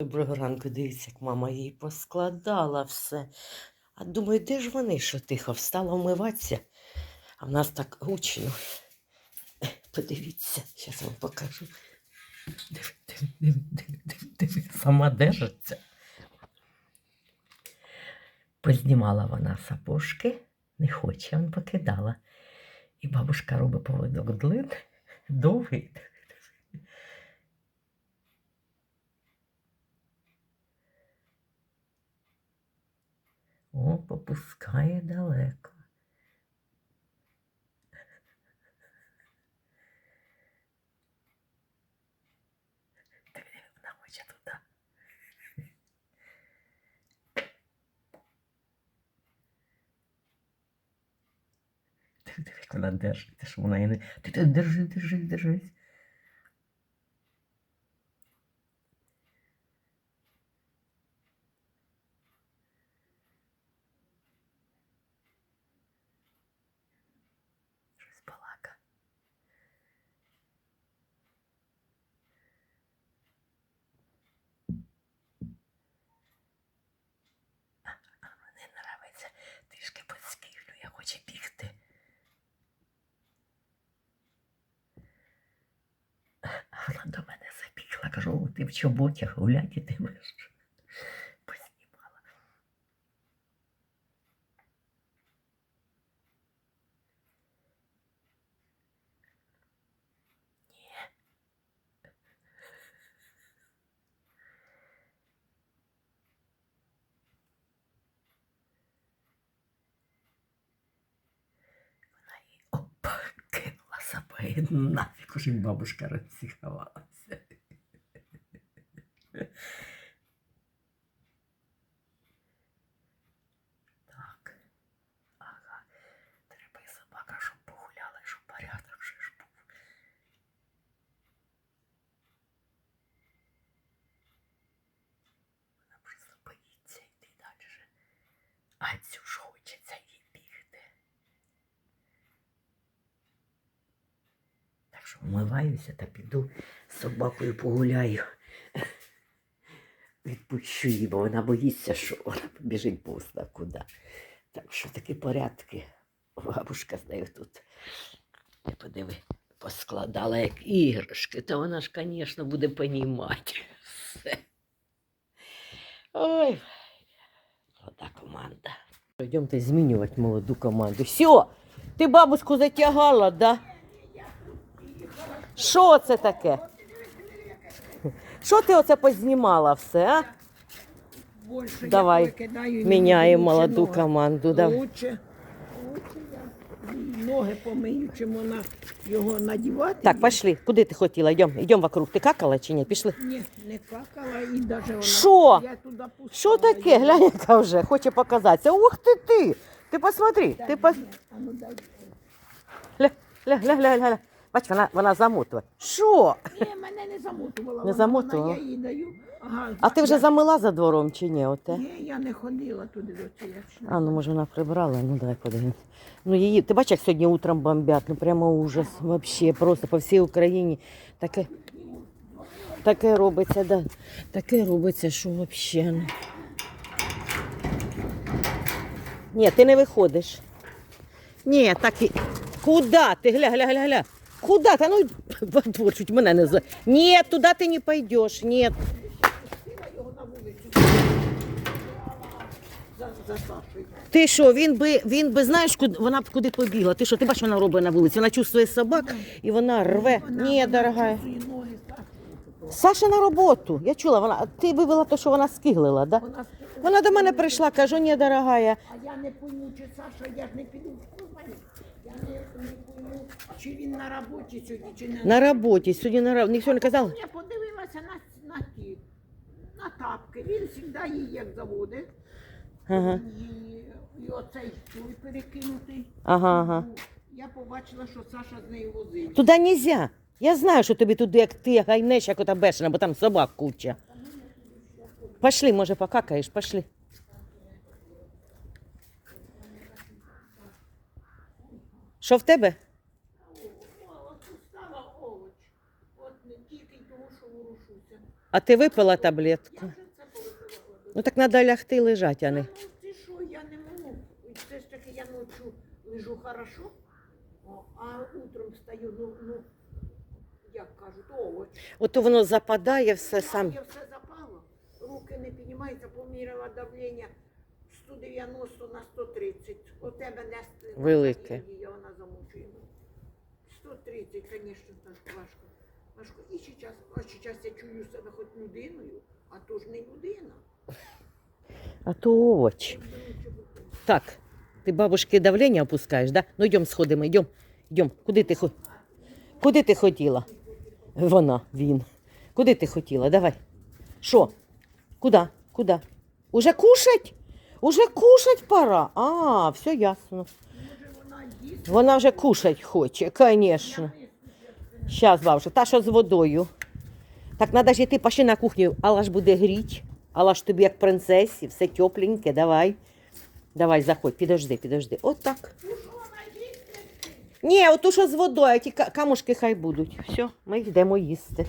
Доброго ранку, дивіться, як мама їй поскладала все. А думаю, де ж вони, що тихо встала вмиватися, а в нас так гучно. Подивіться, зараз вам покажу. Диви, диви, диви, диви, диви, сама держиться. Познімала вона сапожки, не хоче, он покидала. І бабушка робить поводок длин, довгий. О, попускає далеко. Вона держиться, що вона і не. Ти, держи, держи, держись. Щось балака. А, а, не нравиться. Трішки хочу бігти. А вона до мене забігла. Кажу, ти в чоботях гуляти ітимеш. кинула собою. Нафіг уже бабушка розсіхалася. Так. Ага. Треба і собака, щоб погуляли, щоб порядок вже ж був. Вона просто боїться йти далі. А цю вмиваюся та піду з собакою погуляю. Відпущу її, бо вона боїться, що вона побіжить повзна куди. Так що такі порядки. Бабушка з нею тут. Ти подиви, поскладала як іграшки, та вона ж, звісно, буде понімати. Все. Ой, молода команда. Йдемте змінювати молоду команду. Все, ти бабушку затягала, да? Що це таке? Що ти оце познімала все, а? Больше Давай, я викидаю, Міняємо мені молоду ноги. команду. Да. Лучше, лучше я ноги помию, чим вона його надівати. Так, пішли. Куди ти хотіла? Йдем, йдем вокруг. Ти какала чи ні? Пішли. Ні, не какала і навіть вона. Що? Я туди пускала. Що таке? Глянь, яка вже хоче показатися. Ух ти ти! Ти посмотри. Ти пос... а ну дай. Гля, гля, гля, гля, гля. Бач, вона, вона замотує. Що? Ні, мене не замотувала. Не замотувала? Вона, я їй даю. Ага, А ти вже я- замила за двором чи ні? Оте? Ні, я не ходила туди до цієї. А, ну може вона прибрала, ну давай подивимось. Ну її, ти бачиш, як сьогодні утром бомбять, ну прямо ужас, вообще, просто по всій Україні таке, таке робиться, да. Таке робиться, що вообще. Ну. Ні, ти не виходиш. Ні, так і. Куда ти? Гля, гля, гля, гля. Куда ти? Ну, во-двор, чуть мене не за. Ні, туди ти не пойдеш, ні. його на вулицю. За, за Сашою. Ти що, він би, він би знаєш, куди вона б куди побігла. Ти що, ти бачиш, вона робить на вулиці? Вона чувствує собак і вона рве. Ні, дорога. Саша на роботу. Я чула, вона. Ти вивела те, що вона скиглила, да? Вона до мене прийшла, кажу, ні, дорогая. А я не пойму, чи Саша, я ж не піду. в кухню. Я не, не пойму, чи він на роботі сьогодні, чи не На роботі, сьогодні на роботі. Ніхто не казав. Я подивилася на, на ті, на тапки. Він завжди її як заводить. Ага. І, і оцей той перекинутий. Ага, ага. Я побачила, що Саша з нею возив. Туди нельзя. Я знаю, що тобі туди, як ти гайнеш, як ота бешена, бо там собак куча. Пошли, може, покакаєш, пошли. Що в тебе? О, от тут стала овоч. От не тільки й того, що ворушуся. А ти випила таблетку? Я. Ну так треба лягти і лежати, а не. Ну, ти що, я не можу. Все ж таки я ночі лежу хорошо, а утром встаю, ну, ну, як кажуть, овоч. Ото воно западає все сам. Я все запало, руки не піднімаються, поміряла давлення 190 на 130. У тебе не Велике. її, вона замучує. 130, звісно, так важко. Важко. І зараз, а зараз я чую себе хоч людиною, а то ж не людина. А то овоч. Так, ти бабушки давлення опускаєш, да? Ну йдемо сходимо, йдемо. Йдемо. Куди ти хо... Куди ти хотіла? Вона, він. Куди ти хотіла? Давай. Що? Куди? Куди? Уже кушать? Уже кушать пора. А, все ясно. Вона вже кушать хоче, звісно. Щас, бабушка, та що з водою. Так треба ж йти пошли на кухню, Алла ж буде гріть. Алла ж тобі як принцесі, все тепленьке, давай. Давай, заходь, підожди, підожди. От так. Ні, от що з водою, а ті камушки хай будуть. Все, ми йдемо їсти.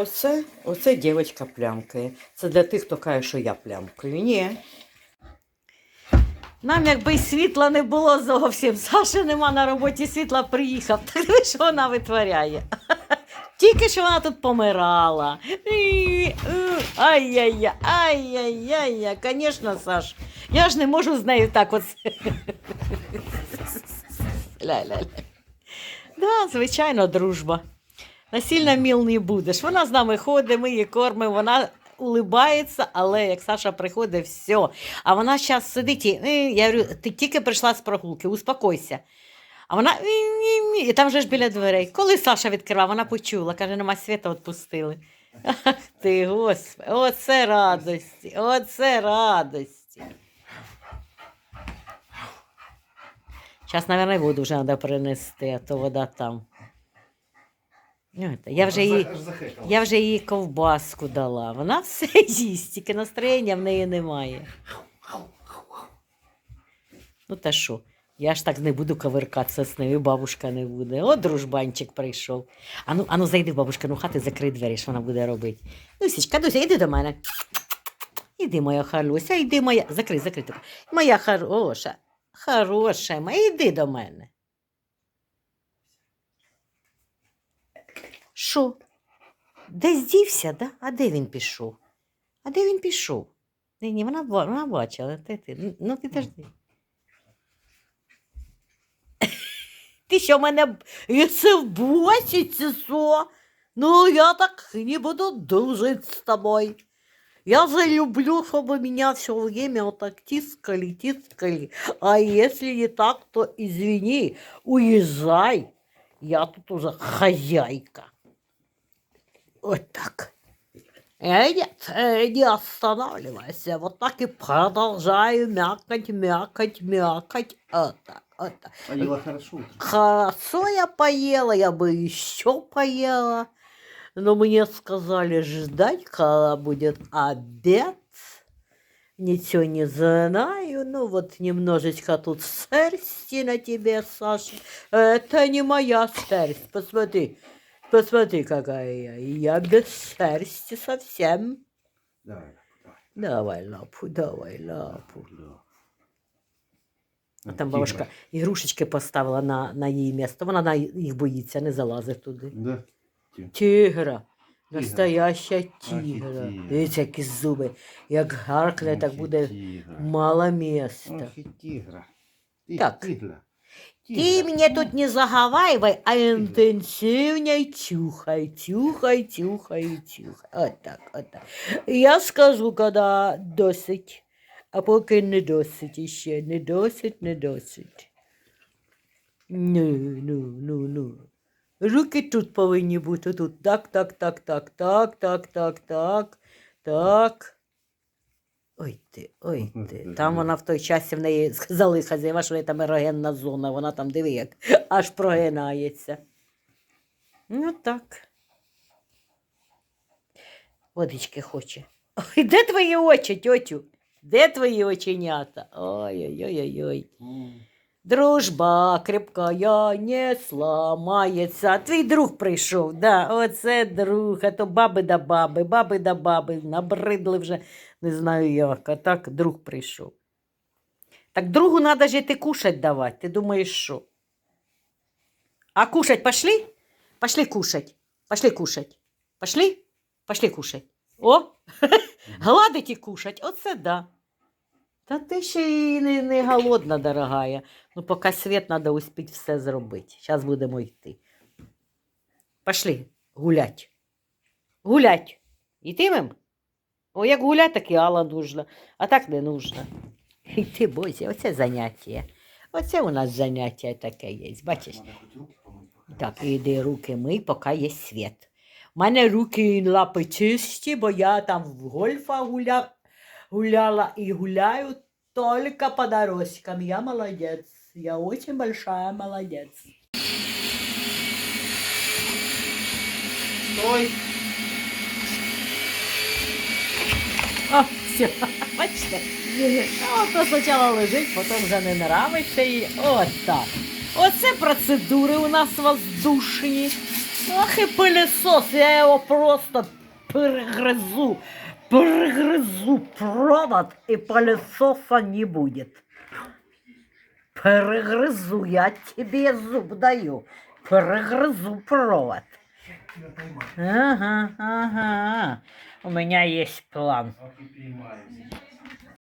Оце, оце дівчинка плямкає. Це для тих, хто каже, що я плямкаю. Ні. Нам якби світла не було зовсім. Саші нема на роботі світла, приїхав. Так що вона витворяє. Тільки що вона тут помирала. Ай-яй-яй, ай-яй-яй, звісно, Саш. Я ж не можу з нею так от. Ля-ля-ля. Да, звичайно, дружба. Насильно міл не будеш. Вона з нами ходить, ми її кормимо, вона улибається, але як Саша приходить, все. А вона зараз сидить і «Е», я говорю, ти тільки прийшла з прогулки, успокойся. А вона і там вже ж біля дверей. Коли Саша відкривав, вона почула, каже, нема світа, відпустили. Ах ти, господи, оце радості, оце радості. Зараз, мабуть, воду вже треба принести, а то вода там. Ну, Я вже її. Я вже їй ковбаску дала. Вона все їсть, тільки настроєння в неї немає. Ну та що? Я ж так не буду коверкатися з нею, бабушка не буде. О, дружбанчик прийшов. Ану, ану, зайди в бабушкину хату, закрий двері, що вона буде робити. Дусічка, Дуся, іди до мене. Іди, моя Халюся, іди моя. Закрий, закрий. Моя хороша, хороша, моя, іди до мене. Що? Десь дівся, да? А де він пішов? А де він пішов? Ні, ні, вона, вона бачила. Ти, ти. Ну, Ну, підожди. Ти що мене б- і це в босі. Ну, я так не буду дружити з тобою. Я же люблю, чтобы меня все время вот так тискали, тискали. А если не так, то извини, уезжай. Я тут уже хозяйка. Вот так. Нет, не останавливайся. Вот так и продолжаю мякать, мякать, мякать. Вот так, вот так. Поела хорошо. Хорошо я поела, я бы еще поела. Но мне сказали ждать, когда будет обед. Ничего не знаю. Ну вот немножечко тут шерсти на тебе, Саша. Это не моя шерсть. Посмотри. Посмотри, какая я. Я без шерсти совсем. Давай, давай. Давай лапу, давай лапу. А там бабушка ігрушечки поставила на, на її місце. Вона на їх боїться, не залазить туди. Да. Тигра. Настояща тигра. Дивіться, які зуби. Як гаркне, так буде мало міста. Так. Ти Тигра. тут не заговаривай, а інтенсивно тюхай, тюхай, тюхай, тюхай. От так, от так. Я скажу, коли досить, а поки не досить іще, не досить, не досить. Ну, ну, ну, ну. Руки тут повинні бути тут. Так, так, так, так, так, так, так, так, так. Ой ти, ой ти. Там вона в той часі в неї сказали хазяєва, що неї там ерогенна зона, вона там диви, як аж прогинається. Ну так. Водички хоче. Ой, де твої очі, тьотю? Де твої оченята? Ой-ой-ой-ой. М. Дружба крепкая не сламається. Твій друг прийшов, да, оце друг, а то баби да баби, баби да баби, набридли вже, не знаю як, а так друг прийшов. Так другу треба ж іти кушать давати, ти думаєш, що? А кушать пошли? Пошли кушать, пошли кушать, пошли, пошли кушать. О, гладить і кушать, оце да. Та ти ще й не, не голодна, дорогая. Ну, поки світ треба успіти все зробити. Зараз будемо йти. Пошли гулять. Гулять. Йтимем? О, як гулять, так і Алла нужна, а так не нужна. Йти, бозі, оце заняття. Оце у нас заняття таке є. Бачиш? Руки пока. Так, іди руки мий, поки є світ. У мене руки і лапи чисті, бо я там в гольфа гуля... гуляла і гуляю только по дорожкам. Я молодец. Я очень большая молодец. Стой. О, все, бачите? А спочатку лежить, потім вже не нравиться і от так. Оце процедури у нас воздушні. Ах і пилісос, я його просто перегризу. Перегризу провод і пылесоса не будет. Перегризу, я тебе зуб даю. Перегризу провод. Ага, ага. У меня есть план.